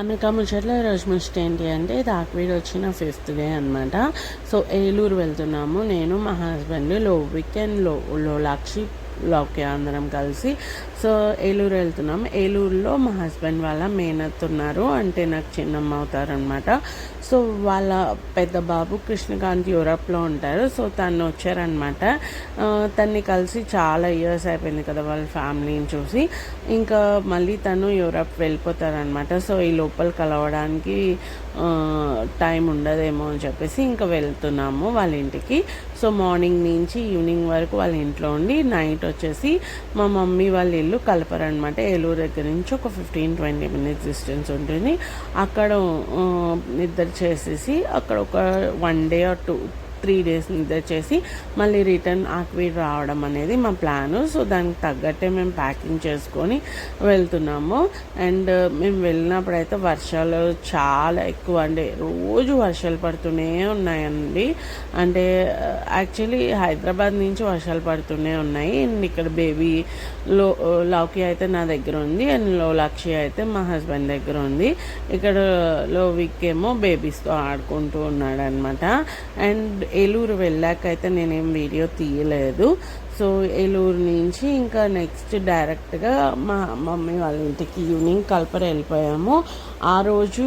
America ముచ్చట్లో రోజు ముచ్చట ఏంటి అంటే దాక్వీడ్ వచ్చిన ఫిఫ్త్ డే అనమాట సో ఏలూరు వెళ్తున్నాము. నేను మా హస్బెండ్లో వీకెండ్లో లో లక్షి లోకి అందరం కలిసి. సో ఏలూరు వెళ్తున్నాం ఏలూరులో మా హస్బెండ్ వాళ్ళ మేనత్ ఉన్నారు అంటే నాకు చిన్నమ్మ అవుతారనమాట సో వాళ్ళ పెద్ద బాబు కృష్ణకాంత్ యూరప్లో ఉంటారు. సో తను వచ్చారనమాట తన్ని కలిసి చాలా ఇయర్స్ అయిపోయింది కదా వాళ్ళ ఫ్యామిలీని చూసి. ఇంకా మళ్ళీ తను యూరప్ వెళ్ళిపోతారనమాట సో ఈ లోపల కలవడానికి టైం ఉండదేమో అని చెప్పేసి ఇంకా వెళ్తున్నాము వాళ్ళ ఇంటికి. సో మార్నింగ్ నుంచి ఈవినింగ్ వరకు వాళ్ళ ఇంట్లో ఉండి నైట్ వచ్చేసి మా మమ్మీ వాళ్ళ ఇల్లు కలపరనమాట ఏలూరు దగ్గర నుంచి ఒక ఫిఫ్టీన్ ట్వంటీ మినిట్స్ డిస్టెన్స్ ఉంటుంది. అక్కడ నిద్ర చేసేసి అక్కడ ఒక one day or two three days నిద్ర చేసి మళ్ళీ రిటర్న్ ఆక్వీడ్ రావడం అనేది మా ప్లాన్. సో దానికి తగ్గట్టే మేము ప్యాకింగ్ చేసుకొని వెళ్తున్నాము. అండ్ మేము వెళ్ళినప్పుడైతే వర్షాలు చాలా ఎక్కువ అంటే రోజు వర్షాలు పడుతూనే ఉన్నాయండి. అంటే యాక్చువల్లీ హైదరాబాద్ నుంచి వర్షాలు పడుతూనే ఉన్నాయి. అండ్ ఇక్కడ బేబీ లో లౌకి అయితే నా దగ్గర ఉంది. అండ్లో లక్షి అయితే మా హస్బెండ్ దగ్గర ఉంది. ఇక్కడ లో విక్ ఏమో బేబీస్తో ఆడుకుంటూ ఉన్నాడు అనమాట అండ్ ఏలూరు వెళ్ళాక అయితే నేనేం వీడియో తీయలేదు. సో ఏలూరు నుంచి ఇంకా నెక్స్ట్ డైరెక్ట్గా మా మమ్మీ వాళ్ళ ఇంటికి ఈవినింగ్ కల్పర వెళ్ళిపోయాము. ఆ రోజు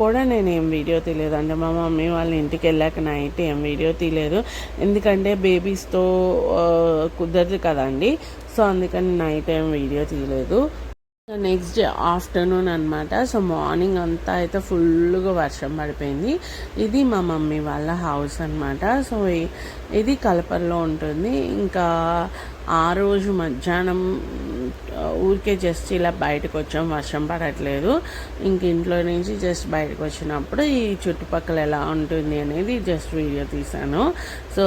కూడా నేను ఏం వీడియో తీయలేదు. అంటే మా మమ్మీ వాళ్ళ ఇంటికి వెళ్ళాక నైట్ ఏం వీడియో తీయలేదు. ఎందుకంటే బేబీస్తో కుదరదు కదండి. సో అందుకని నైట్ ఏం వీడియో తీయలేదు. నెక్స్ట్ డే ఆఫ్టర్నూన్ అనమాట సో మార్నింగ్ అంతా అయితే ఫుల్గా వర్షం పడిపోయింది. ఇది మా మమ్మీ వాళ్ళ హౌస్ అనమాట సో ఇది కలపల్లో ఉంటుంది. ఇంకా ఆ రోజు మధ్యాహ్నం ఊరికే జస్ట్ ఇలా బయటకు వచ్చాం వర్షం పడట్లేదు. ఇంక ఇంట్లో నుంచి జస్ట్ బయటకు వచ్చినప్పుడు ఈ చుట్టుపక్కల ఎలా ఉంటుంది అనేది జస్ట్ వీడియో తీశాను. సో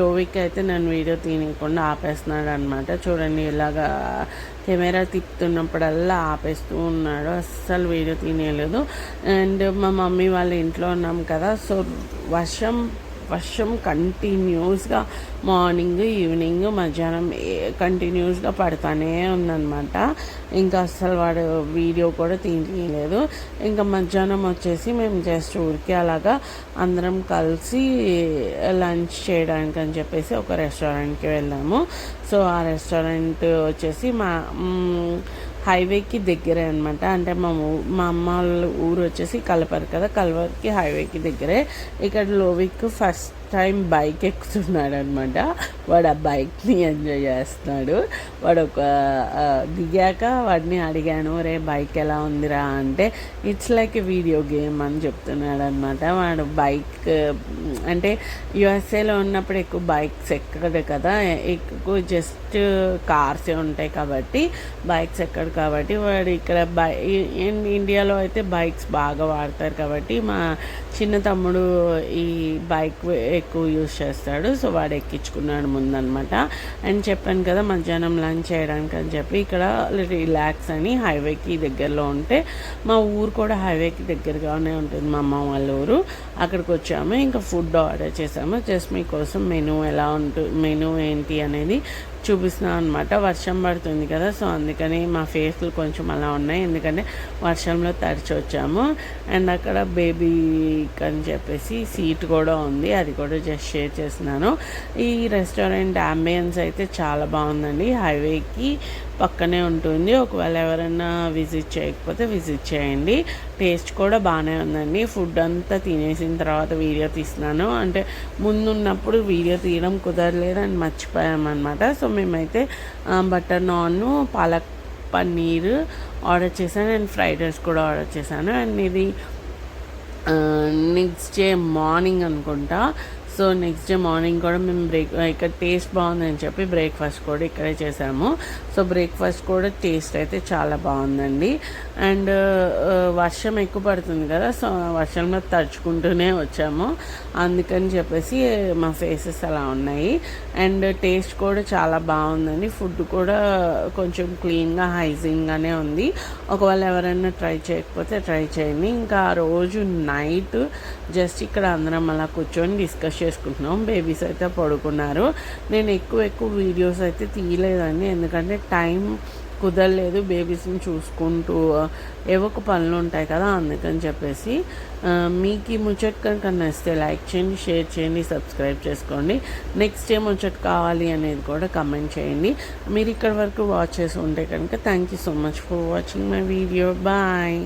లోవిక్ అయితే నేను వీడియో తీయకుండా ఆపేస్తున్నాడు అనమాట చూడండి ఇలాగా కెమెరా తిప్పుతున్నప్పుడల్లా ఆపేస్తూ ఉన్నాడు. అస్సలు వీడియో తీయలేదు. అండ్ మా మమ్మీ వాళ్ళ ఇంట్లో ఉన్నాం కదా సో వర్షం వర్షం కంటిన్యూస్గా మార్నింగ్ ఈవినింగ్ మధ్యాహ్నం కంటిన్యూస్గా పడతానే ఉందనమాట ఇంకా అస్సలు వాడు వీడియో కూడా తీయలేదు. ఇంకా మధ్యాహ్నం వచ్చేసి మేము జస్ట్ ఊరికే అలాగా అందరం కలిసి లంచ్ చేయడానికి అని చెప్పేసి ఒక రెస్టారెంట్కి వెళ్ళాము సో ఆ రెస్టారెంట్ వచ్చేసి మా హైవేకి దగ్గరే అనమాట అంటే మా ఊ- మా అమ్మ వాళ్ళ ఊరు వచ్చేసి కలపరు కదా కలవరికి హైవేకి దగ్గరే. ఇక్కడ లోవిక్ ఫస్ట్ టైం బైక్ ఎక్కుతున్నాడు అనమాట వాడు ఆ బైక్ని ఎంజాయ్ చేస్తున్నాడు. వాడు ఒక దిగాక వాడిని అడిగాను రే బైక్ ఎలా ఉందిరా? అంటే ఇట్స్ లైక్ వీడియో గేమ్ అని చెప్తున్నాడు అనమాట వాడు బైక్ అంటే యుఎస్ఏలో ఉన్నప్పుడు ఎక్కువ బైక్స్ ఎక్కడు కదా. ఎక్కువ జస్ట్ కార్సే ఉంటాయి కాబట్టి బైక్స్ ఎక్కడు కాబట్టి. వాడు ఇక్కడ బై ఇండియాలో అయితే బైక్స్ బాగా వాడతారు కాబట్టి మా చిన్న తమ్ముడు ఈ బైక్ ఎక్కువ యూస్ చేస్తాడు. సో వాడు ఎక్కించుకున్నాడు ముందనమాట. అండ్ చెప్పాను కదా మధ్యాహ్నం లంచ్ చేయడానికి అని చెప్పి ఇక్కడ రిలాక్స్ అని హైవేకి దగ్గరలో ఉంటే మా ఊరు కూడా హైవేకి దగ్గరగానే ఉంటుంది. మా అమ్మ వాళ్ళ ఊరు. అక్కడికి వచ్చాము. ఇంకా ఫుడ్ ఆర్డర్ చేసాము. జస్ట్ మీకోసం మెనూ ఎలా ఉంటుంది మెనూ ఏంటి అనేది చూపిస్తున్నాం అనమాట వర్షం పడుతుంది కదా సో అందుకని మా ఫేస్లు కొంచెం అలా ఉన్నాయి. ఎందుకంటే వర్షంలో తడిచి వచ్చాము. అండ్ అక్కడ బేబీ అని చెప్పేసి సీట్ కూడా ఉంది. అది కూడా జస్ట్ షేర్ చేస్తున్నాను. ఈ రెస్టారెంట్ అంబియన్స్ అయితే చాలా బాగుందండి. హైవేకి పక్కనే ఉంటుంది. ఒకవేళ ఎవరైనా విజిట్ చేయకపోతే విజిట్ చేయండి. టేస్ట్ కూడా బాగానే ఉందండి. ఫుడ్ అంతా తినేసిన తర్వాత వీడియో తీస్తున్నాను. అంటే ముందున్నప్పుడు వీడియో తీయడం కుదరలేదు అని మర్చిపోయామన్నమాట. సో మేమైతే బటర్ నాన్ పాలక్ పన్నీర్ ఆర్డర్ చేశాను. అండ్ ఫ్రైడ్ రైస్ కూడా ఆర్డర్ చేశాను. అండ్ ఇది నెక్స్ట్ డే మార్నింగ్ అనుకుంటా. సో నెక్స్ట్ డే మార్నింగ్ కూడా మేము బ్రేక్ ఇక్కడ టేస్ట్ బాగుందని చెప్పి బ్రేక్ఫాస్ట్ కూడా ఇక్కడే చేసాము. సో బ్రేక్ఫాస్ట్ కూడా టేస్ట్ అయితే చాలా బాగుందండి. అండ్ uh, uh, వర్షం ఎక్కువ పడుతుంది కదా సో వర్షంలో తడుచుకుంటూనే వచ్చాము. అందుకని చెప్పేసి మా ఫేసెస్ అలా ఉన్నాయి. అండ్ టేస్ట్ uh, కూడా చాలా బాగుందండి. ఫుడ్ కూడా కొంచెం క్లీన్గా హైజీన్గానే ఉంది. ఒకవేళ ఎవరైనా ట్రై చేయకపోతే ట్రై చేయండి. ఇంకా ఆ రోజు నైట్ జస్ట్ ఇక్కడ అందరం అలా కూర్చొని డిస్కషన్ చేసుకుంటున్నాం. బేబీస్ అయితే పడుకున్నారు. నేను ఎక్కువ ఎక్కువ వీడియోస్ అయితే తీయలేదండి. ఎందుకంటే టైం కుదరలేదు బేబీస్ని చూసుకుంటూ ఏవో ఒక పనులు ఉంటాయి కదా అందుకని చెప్పేసి మీకు ఈ ముచ్చట కనుక నచ్చితే లైక్ చేయండి షేర్ చేయండి సబ్స్క్రైబ్ చేసుకోండి. నెక్స్ట్ ఏ ముచ్చట కావాలి అనేది కూడా కమెంట్ చేయండి. మీరు ఇక్కడ వరకు వాచ్ చేసి ఉంటే కనుక thank you so much for watching my video bye